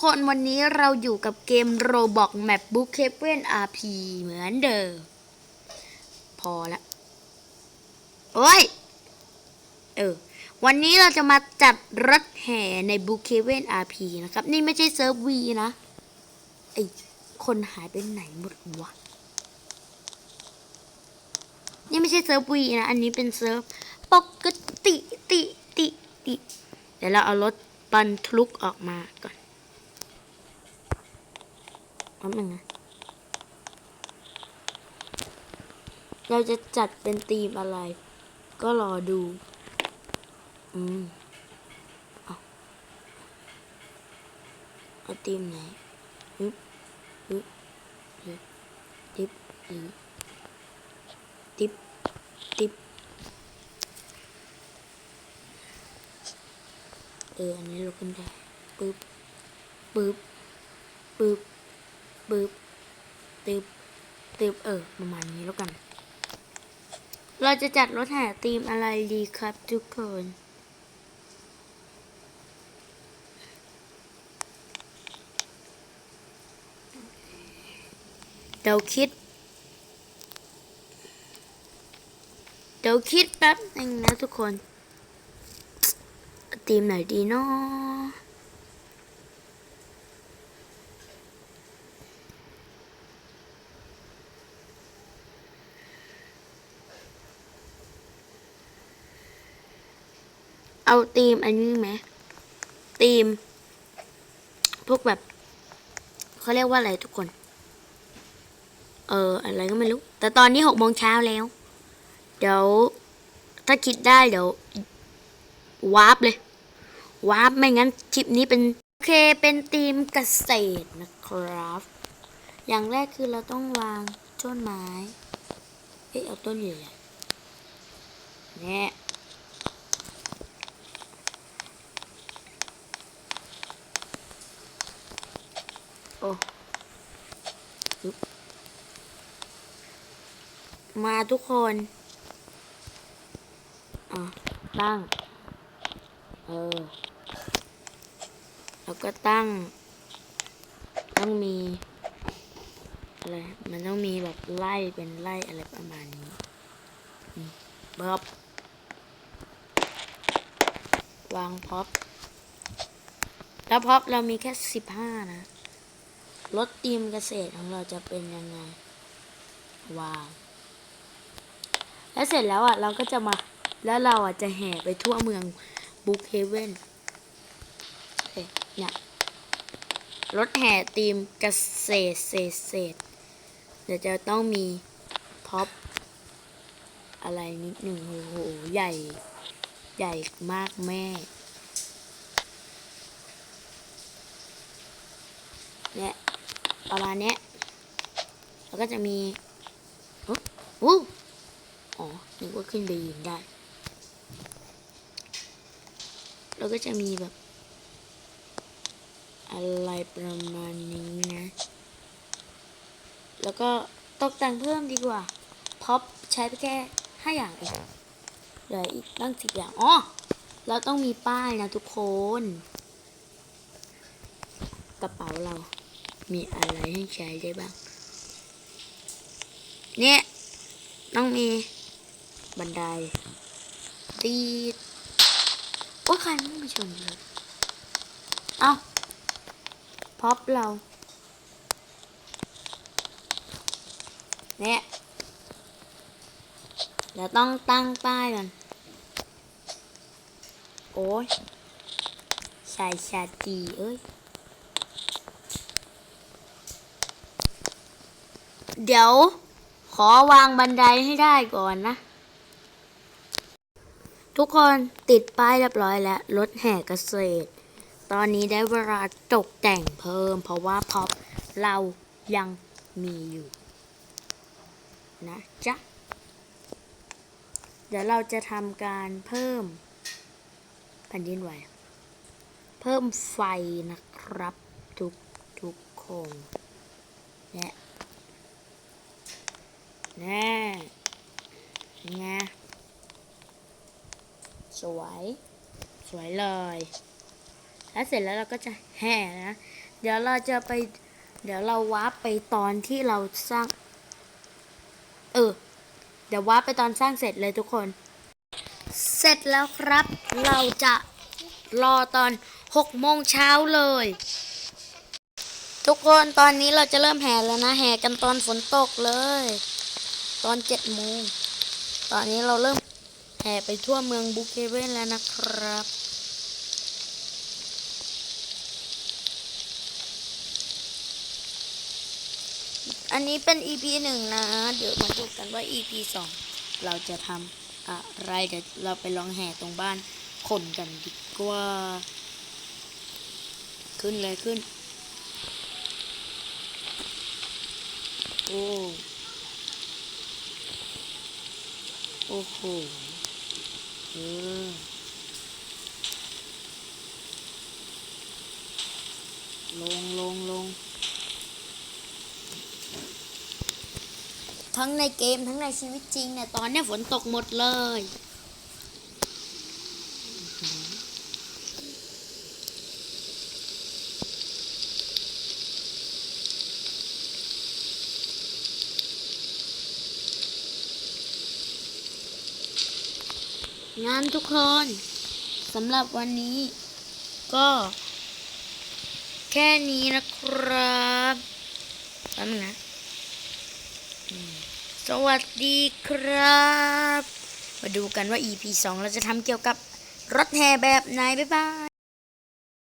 คนวันนี้เราอยู่กับเกมโรบอกแมปบุ๊กเคเว่นอาร์พีเหมือนเดิม พอละ โอ้ย เออ วันนี้เราจะมาจัดรถแห่ในบุ๊กเคเว่นอาร์พีนะครับ นี่ไม่ใช่เซิร์ฟวีนะ ไอคนหายไปไหนหมดวะ นี่ไม่ใช่เซิร์ฟวีนะ อันนี้เป็นเซิร์ฟปกติติติติ เดี๋ยวเราเอารถบรรทุกออกมาก่อน แป๊บนึงนะ เราจะจัดเป็นธีมอะไร ก็รอดู อืมเอาเอาธีมไหนฮึบฮึบฮึบดิบหรือดิบดิบเออ อันนี้เราขึ้นได้ปึ๊บปึ๊บปึ๊บ ปึ๊บตึบตึบเออประมาณนี้แล้วกัน เราจะจัดรถแห่ธีมอะไรดีครับทุกคนเดี๋ยวคิด เดี๋ยวคิดแป๊บนึงนะทุกคนตีมไหนดีเนาะ เอาตีมอันนี้ไหมตีม พวกแบบเขาเรียกว่าอะไรทุกคน เออ อะไรก็ไม่รู้ แต่ตอนนี้หกโมงเช้าแล้ว เดี๋ยว ถ้าคิดได้เดี๋ยววาร์ปเลยวาร์ปไม่งั้นคลิปนี้เป็นโอเคเป็นทีมเกษตรนะครับ อย่างแรกคือเราต้องวางต้นไม้ เอ๊ะเอาต้นใหญ่ๆเนี่ย โอ้มาทุกคนอะตั้ง เออ แล้วก็ตั้ง ต้องมี อะไร มันต้องมีแบบไล่เป็นไล่อะไรประมาณนี้บ๊อบวางพ็อปแล้วพ็อปเรามีแค่สิบห้านะ รถทีมเกษตรของเราจะเป็นยังไงวางแล้วเสร็จแล้วอะเราก็จะมาแล้วเราอะจะแห่ไปทั่วเมืองบุ๊กเฮเว่นเนี่ยรถแห่ทีมเกษตรเศษเศษเดี๋ยวจะต้องมีพ็อปอะไรนิดหนึ่งโอ้โหใหญ่ใหญ่มากแม่เนี่ย ประมาณนี้แล้วก็จะมีอู้อ๋อนึกว่าขึ้นไปยืนได้ แล้วก็จะมีแบบ อะไรประมาณนี้นะ แล้วก็ตกแต่งเพิ่มดีกว่าพ็อปใช้ไปแค่ห้าอย่างเองเหลืออีกตั้งสิบอย่าง อ๋อ เราต้องมีป้ายนะทุกคน กระเป๋าเรา มีอะไรให้ใช้ได้บ้าง เนี่ยต้องมีบันไดตีโอ้ใครไม่มาชนเลยเอาพ็อปเรา เนี่ยเดี๋ยวต้องตั้งป้ายก่อน โอ้ยชายชาจีเอ้ย เดี๋ยว ขอวางบันไดให้ได้ก่อนนะ ทุกคนติดป้ายเรียบร้อยแล้ว รถแห่เกษตร ตอนนี้ได้เวลาตกแต่งเพิ่ม เพราะว่าพ็อปเรายังมีอยู่ นะจ๊ะ เดี๋ยวเราจะทำการเพิ่มแผ่นดินไหว เพิ่มไฟนะครับทุกทุกคนเนี่ย แน่ไงสวย สวยเลย แล้วเสร็จแล้วเราก็จะแห่นะ เดี๋ยวเราจะไป เดี๋ยวเราวาร์ปไปตอนที่เราสร้าง เออ เดี๋ยววาร์ปไปตอนสร้างเสร็จเลยทุกคน เสร็จแล้วครับ เราจะรอตอนหกโมงเช้าเลย ทุกคนตอนนี้เราจะเริ่มแห่แล้วนะ แห่กันตอนฝนตกเลย ตอนเจ็ดโมง ตอนนี้เราเริ่มแห่ไปทั่วเมืองบุกเฮเวนแล้วนะครับ อันนี้เป็น EP หนึ่งนะ เดี๋ยวมาดูกันว่า EP สองเราจะทำอะไร เดี๋ยวเราไปลองแห่ตรงบ้านคนกันดีกว่า ขึ้นเลยขึ้น โอ้ โอ้โหเออลงลงลง ทั้งในเกมทั้งในชีวิตจริงเนี่ย ตอนเนี้ยฝนตกหมดเลย งานทุกคนสำหรับวันนี้ ก็ แค่นี้นะครับแป๊บนึงนะ สวัสดีครับ มาดูกันว่า EP 2 เราจะทำเกี่ยวกับรถแห่แบบไหน บ๊ายบาย